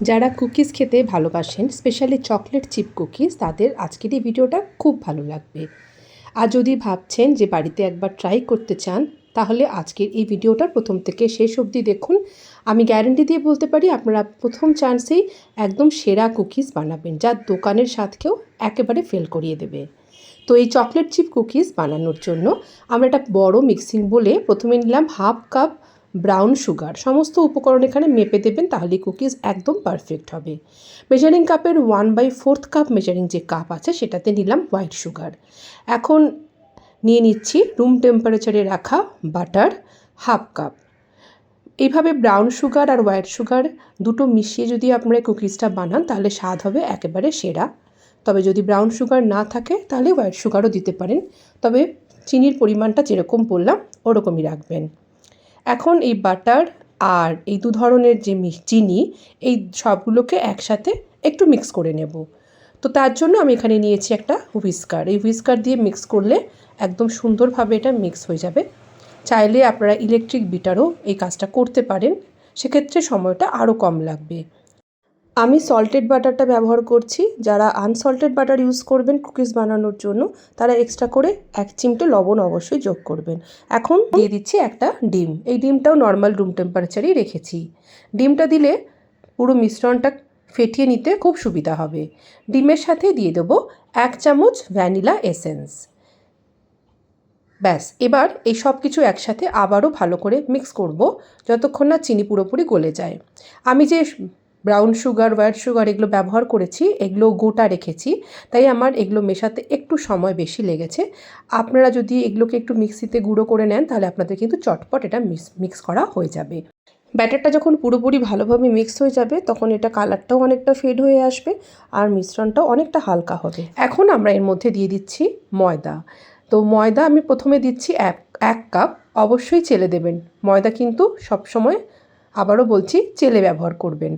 যারা কুকিজ খেতে ভালোবাসেন, স্পেশালি চকলেট চিপ কুকিজ, তাদের আজকের এই ভিডিওটা খুব ভালো লাগবে। আর যদি ভাবছেন যে বাড়িতে একবার ট্রাই করতে চান, তাহলে আজকের এই ভিডিওটা প্রথম থেকে শেষ অবধি দেখুন। আমি গ্যারেন্টি দিয়ে বলতে পারি, আপনারা প্রথম চান্সেই একদম সেরা কুকিজ বানাবেন, যা দোকানের স্বাদকেও একেবারে ফেল করিয়ে দেবে। তো এই চকলেট চিপ কুকিজ বানানোর জন্য আমরা একটা বড় মিক্সিং বলে প্রথমে নিলাম হাফ কাপ ব্রাউন সুগার, সমস্ত উপকরণ এখানে মেপে দেবেন তাহলে কুকিজ একদম পারফেক্ট হবে। মেজারিং কাপের one by fourth cup measuring যে কাপ আছে, সেটাতে নিলাম হোয়াইট সুগার এখন নিয়ে নিচ্ছি রুম টেম্পারেচারে রাখা বাটার হাফ কাপ এইভাবে ব্রাউন সুগার আর হোয়াইট সুগার দুটো মিশিয়ে যদি আপনারা কুকিজটা বানান, তাহলে স্বাদ হবে একেবারে সেরা। তবে যদি ব্রাউন সুগার না থাকে, তাহলে হোয়াইট সুগারও দিতে পারেন। তবে চিনির পরিমাণটা যেরকম বললাম, ওরকমই রাখবেন। এখন এই বাটার আর এই দু ধরনের যে চিনি, এই সবগুলোকে একসাথে একটু মিক্স করে নেব। তো তার জন্য আমি এখানে নিয়েছি একটা হুইস্কার। এই হুইস্কার দিয়ে মিক্স করলে একদম সুন্দরভাবে এটা মিক্স হয়ে যাবে। চাইলে আপনারা ইলেকট্রিক বিটারও এই কাজটা করতে পারেন। সেক্ষেত্রে সময়টা আরও কম লাগবে। আমি সল্টেড বাটারটা ব্যবহার করছি। যারা আনসল্টেড বাটার ইউজ করবেন কুকিজ বানানোর জন্য, তারা এক্সট্রা করে এক চিমটে লবণ অবশ্যই যোগ করবেন। এখন দিয়ে দিচ্ছি একটা ডিম। এই ডিমটাও নর্মাল রুম টেম্পারেচারেই রেখেছি। ডিমটা দিলে পুরো মিশ্রণটা ফেটিয়ে নিতে খুব সুবিধা হবে। ডিমের সাথে দিয়ে দেবো এক চামচ ভ্যানিলা এসেন্স ব্যাস, এবার এই সব কিছু একসাথে আবারও ভালো করে মিক্স করব, যতক্ষণ না চিনি পুরোপুরি গলে যায়। আমি যে ব্রাউন সুগার হোয়াইট সুগার এগুলো ব্যবহার করেছি, এগুলো গোটা রেখেছি, তাই আমার এগুলো মেশাতে একটু সময় বেশি লেগেছে। আপনারা যদি এগুলোকে একটু মিক্সিতে গুঁড়ো করে নেন, তাহলে আপনাদের কিন্তু চটপট এটা মিক্স মিক্স করা হয়ে যাবে। ব্যাটারটা যখন পুরোপুরি ভালোভাবে মিক্স হয়ে যাবে, তখন এটা কালারটাও অনেকটা ফেড হয়ে আসবে, আর মিশ্রণটাও অনেকটা হালকা হবে। এখন আমরা এর মধ্যে দিয়ে দিচ্ছি ময়দা। তো ময়দা আমি প্রথমে দিচ্ছি এক এক কাপ, অবশ্যই চেলে দেবেন। ময়দা কিন্তু সবসময় আবারও বলছি, চেলে ব্যবহার করবেন।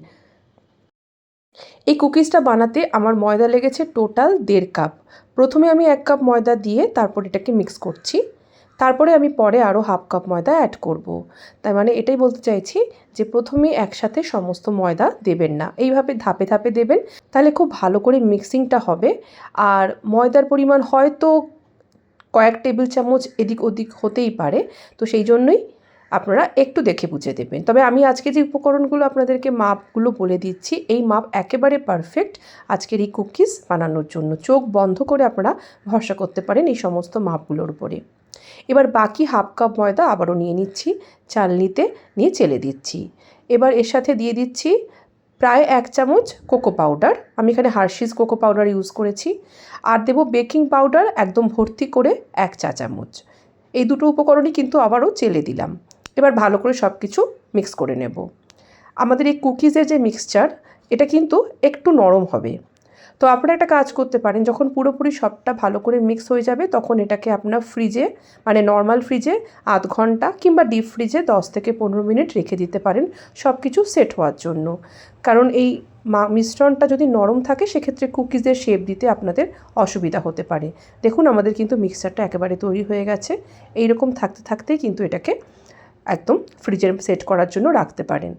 এই কুকিজটা বানাতে আমার ময়দা লেগেছে টোটাল দেড় কাপ। প্রথমে আমি এক কাপ ময়দা দিয়ে তারপর এটাকে মিক্স করছি। তারপরে আমি পরে আরও হাফ কাপ ময়দা অ্যাড করব। তার মানে এটাই বলতে চাইছি যে প্রথমে একসাথে সমস্ত ময়দা দেবেন না। এইভাবে ধাপে ধাপে দেবেন, তাহলে খুব ভালো করে মিক্সিংটা হবে। আর ময়দার পরিমাণ হয়তো কয়েক টেবিল চামচ এদিক ওদিক হতেই পারে। তো সেই জন্যই আপনারা একটু দেখে বুঝে দেবেন। তবে আমি আজকে যে উপকরণগুলো আপনাদেরকে মাপগুলো বলে দিচ্ছি, এই মাপ একেবারে পারফেক্ট আজকের এই কুকিজ বানানোর জন্য। চোখ বন্ধ করে আপনারা ভরসা করতে পারেন এই সমস্ত মাপগুলোর উপরে। এবার বাকি হাফ কাপ ময়দা আবারও নিয়ে নিচ্ছি, চালনিতে নিয়ে চেলে দিচ্ছি। এবার এর সাথে দিয়ে দিচ্ছি প্রায় এক চামচ কোকো পাউডার আমি এখানে হার্শিস কোকো পাউডার ইউজ করেছি। আর দেবো বেকিং পাউডার একদম ভর্তি করে এক চা চামচ। এই দুটো উপকরণই কিন্তু আবারও চেলে দিলাম। এবার ভালো করে সব কিছু মিক্স করে নেব। আমাদের এই কুকিজের যে মিক্সচার এটা কিন্তু একটু নরম হবে। তো আপনারা একটা কাজ করতে পারেন, যখন পুরোপুরি সবটা ভালো করে মিক্স হয়ে যাবে, তখন এটাকে আপনার ফ্রিজে মানে নর্মাল ফ্রিজে আধ ঘণ্টা কিংবা ডিপ ফ্রিজে দশ থেকে পনেরো মিনিট রেখে দিতে পারেন সব কিছু সেট হওয়ার জন্য। কারণ এই মিশ্রণটা যদি নরম থাকে, সেক্ষেত্রে কুকিজের শেপ দিতে আপনাদের অসুবিধা হতে পারে। দেখুন, আমাদের কিন্তু মিক্সচারটা একেবারে তৈরি হয়ে গেছে। এইরকম থাকতে থাকতেই কিন্তু এটাকে একদম ফ্রিজে সেট করার জন্য রাখতে পারেন।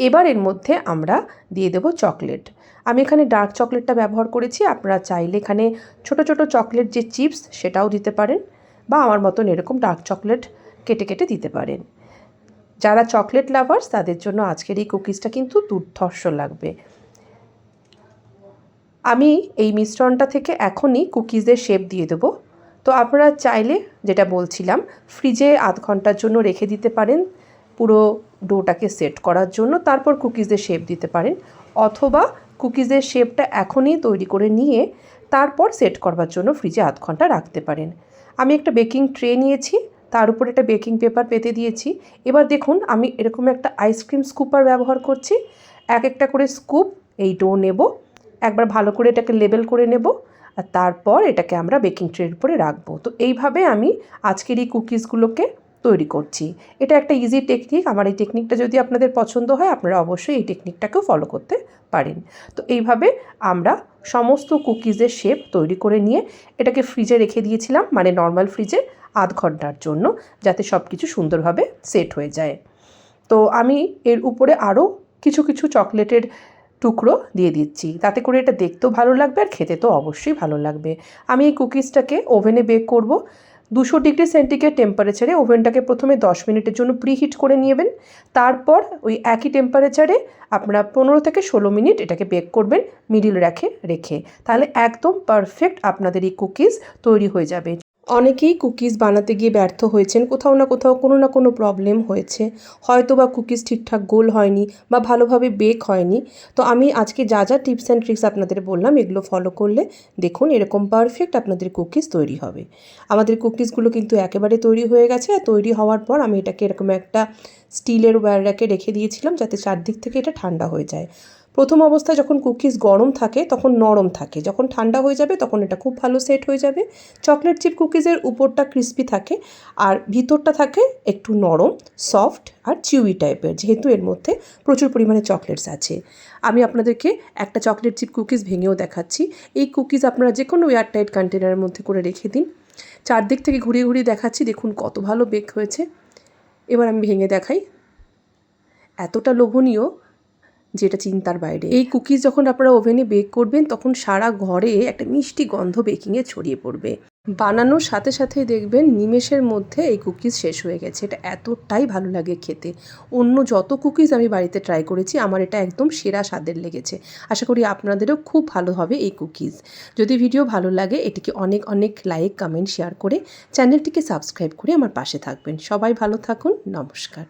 এবার এর মধ্যে আমরা দিয়ে দেবো চকলেট আমি এখানে ডার্ক চকলেটটা ব্যবহার করেছি, আপনারা চাইলে এখানে ছোট ছোট চকলেট যে চিপস সেটাও দিতে পারেন বা আমার মতন এরকম ডার্ক চকলেট কেটে কেটে দিতে পারেন। যারা চকলেট লাভার্স তাদের জন্য আজকের এই কুকিজটা কিন্তু দুর্ধর্ষ লাগবে। আমি এই মিশ্রণটা থেকে এখনই কুকিজের শেপ দিয়ে দেবো। তো আপনারা চাইলে যেটা বলছিলাম ফ্রিজে আধ ঘণ্টার জন্য রেখে দিতে পারেন, পুরো ডোটাকে সেট করার জন্য, তারপর কুকিজের শেপ দিতে পারেন, অথবা কুকিজের শেপটা এখনই তৈরি করে নিয়ে তারপর সেট করবার জন্য ফ্রিজে আধ ঘণ্টা রাখতে পারেন। আমি একটা বেকিং ট্রে নিয়েছি, তার উপর একটা বেকিং পেপার পেতে দিয়েছি। এবার দেখুন, আমি এরকম একটা আইসক্রিম স্কুপার ব্যবহার করছি। এক একটা করে স্কুপ এই ডো নেব, একবার ভালো করে এটাকে লেবেল করে নেব। আর তারপর এটাকে আমরা বেকিং ট্রের উপরে রাখব। তো এইভাবে আমি আজকের এই কুকিজগুলোকে তৈরি করছি। এটা একটা ইজি টেকনিক আমার এই টেকনিকটা যদি আপনাদের পছন্দ হয়, আপনারা অবশ্যই এই টেকনিকটাকেও ফলো করতে পারেন। তো এইভাবে আমরা সমস্ত কুকিজের শেপ তৈরি করে নিয়ে এটাকে ফ্রিজে রেখে দিয়েছিলাম মানে নর্মাল ফ্রিজে আধ ঘণ্টার জন্য, যাতে সব কিছু সুন্দরভাবে সেট হয়ে যায়। তো আমি এর উপরে আরও কিছু কিছু চকলেটের টুকরো দিয়ে দিচ্ছি। তাতে করে এটা দেখতেও ভালো লাগবে আর খেতে তো অবশ্যই ভালো লাগবে। আমি এই কুকিজটাকে ওভেনে বেক করব। দুশো ডিগ্রি সেন্টিগ্রেড টেম্পারেচারে ওভেনটাকে প্রথমে দশ মিনিটের জন্য প্রিহিট করে নেবেন। তারপর ওই একই টেম্পারেচারে আপনারা পনেরো থেকে ষোলো মিনিট এটাকে বেক করবেন মিডিল রেখে রেখে। তাহলে একদম পারফেক্ট আপনাদের এই কুকিজ তৈরি হয়ে যাবে। অনেকেই কুকিজ বানাতে গিয়ে ব্যর্থ হয়েছেন। কোথাও না কোথাও কোনো না কোনো প্রবলেম হয়েছে। হয়তো বা কুকিজ ঠিকঠাক গোল হয়নি বা ভালোভাবে বেক হয়নি। তো আমি আজকে যা যা টিপস অ্যান্ড ট্রিক্স আপনাদের বললাম, এগুলো ফলো করলে দেখুন এরকম পারফেক্ট আপনাদের কুকিজ তৈরি হবে। আমাদের কুকিজগুলো কিন্তু একেবারে তৈরি হয়ে গেছে। আর তৈরি হওয়ার পর আমি এটাকে এরকম একটা স্টিলের ওয়্যার রেখে দিয়েছিলাম যাতে চারদিক থেকে এটা ঠান্ডা হয়ে যায়। প্রথম অবস্থায় যখন কুকিজ গরম থাকে, তখন নরম থাকে। যখন ঠান্ডা হয়ে যাবে, তখন এটা খুব ভালো সেট হয়ে যাবে। চকলেট চিপ কুকিজের উপরটা ক্রিস্পি থাকে, আর ভিতরটা থাকে একটু নরম সফট আর চিউই টাইপের যেহেতু এর মধ্যে প্রচুর পরিমাণে চকলেটস আছে। আমি আপনাদেরকে একটা চকলেট চিপ কুকিজ ভেঙেও দেখাচ্ছি। এই কুকিজ আপনারা যে কোনো এয়ারটাইট কন্টেনারের মধ্যে করে রেখে দিন। চারদিক থেকে ঘুরিয়ে ঘুরিয়ে দেখাচ্ছি, দেখুন কত ভালো বেক হয়েছে। এবার আমি ভেঙে দেখাই। এতটা লোভনীয় যেটা চিন্তার বাইরে। এই কুকিজ যখন আপনারা ওভেনে বেক করবেন, তখন সারা ঘরে একটা মিষ্টি গন্ধ বেকিংয়ে ছড়িয়ে পড়বে। বানানোর সাথে সাথেই দেখবেন নিমেষের মধ্যে এই কুকিজ শেষ হয়ে গেছে। এটা এতটাই ভালো লাগে খেতে। অন্য যত কুকিজ আমি বাড়িতে ট্রাই করেছি, আমার এটা একদম সেরা স্বাদের লেগেছে। আশা করি আপনাদেরও খুব ভালো হবে এই কুকিজ। যদি ভিডিও ভালো লাগে, এটিকে অনেক অনেক লাইক, কমেন্ট, শেয়ার করে চ্যানেলটিকে সাবস্ক্রাইব করে আমার পাশে থাকবেন। সবাই ভালো থাকুন। নমস্কার।